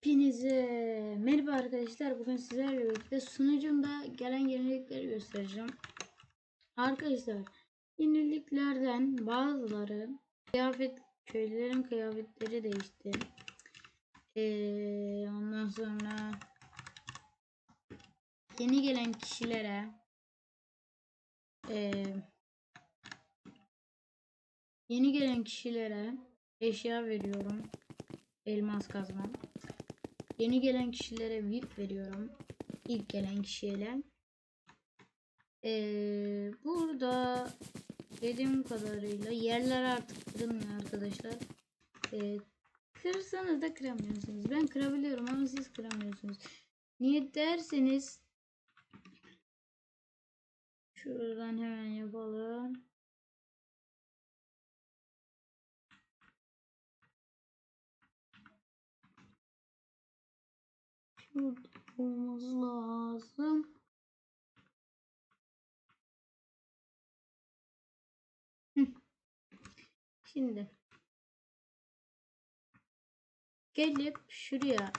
Hepinize merhaba arkadaşlar. Bugün sizlerle birlikte sunucumda gelen yenilikleri göstereceğim. Arkadaşlar yeniliklerden bazıları kıyafet köylülerin kıyafetleri değişti. Ee, ondan sonra yeni gelen kişilere ee, yeni gelen kişilere eşya veriyorum. Elmas kazma. Yeni gelen kişilere VIP veriyorum. İlk gelen kişiyle. Ee, burada dediğim kadarıyla yerler artık kırılmıyor arkadaşlar. Ee, kırsanız da kıramıyorsunuz. Ben kırabiliyorum ama siz kıramıyorsunuz. Niye derseniz şuradan hemen yapalım. Şurada olması lazım. Şimdi gelip şuraya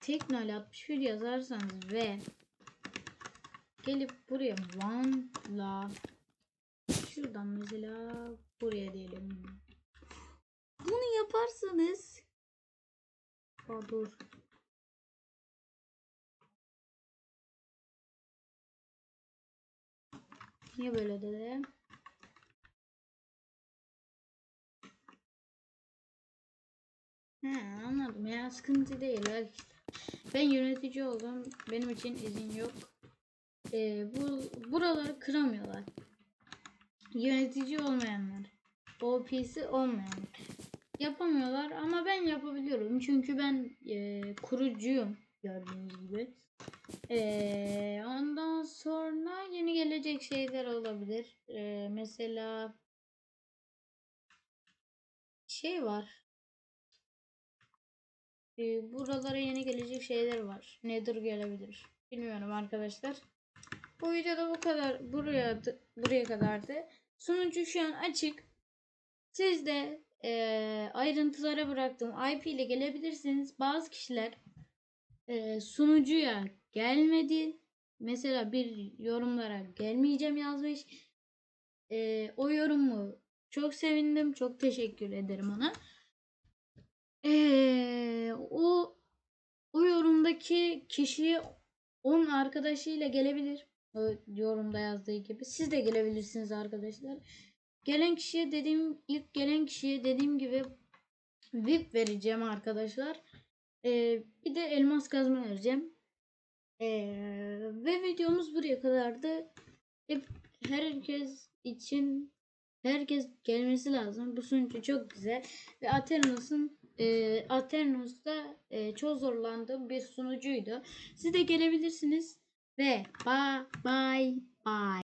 Teknol 61 yazarsanız ve gelip buraya Van'la şuradan mesela buraya diyelim. Bunu yaparsanız Aa, dur. Niye böyle dedi? He anladım ya sıkıntı değil arkadaşlar. Ben yönetici oldum. Benim için izin yok. Ee, bu buraları kıramıyorlar. Yönetici olmayanlar. OP'si olmayanlar. Yapamıyorlar ama ben yapabiliyorum. Çünkü ben e, kurucuyum gördüğünüz gibi. Ee, ondan sonra yeni gelecek şeyler olabilir. Ee, mesela şey var. Ee, buralara yeni gelecek şeyler var. Nedir gelebilir? Bilmiyorum arkadaşlar. Bu videoda bu kadar buraya buraya kadardı. Sunucu şu an açık. Siz de e, ayrıntılara bıraktım. IP ile gelebilirsiniz. Bazı kişiler e, sunucuya gelmedi. Mesela bir yorumlara gelmeyeceğim yazmış. E, o yorumu çok sevindim. Çok teşekkür ederim ona. E, o o yorumdaki kişi onun arkadaşıyla gelebilir. O yorumda yazdığı gibi. Siz de gelebilirsiniz arkadaşlar. Gelen kişiye dediğim ilk gelen kişiye dediğim gibi VIP vereceğim arkadaşlar. Ee, bir de elmas kazma vereceğim. Ee, ve videomuz buraya kadardı. Hep herkes için herkes gelmesi lazım. Bu sunucu çok güzel. Ve Aternos'un e, Aternos'ta e, çok zorlandığım bir sunucuydu. Siz de gelebilirsiniz. Ve bye bye bye.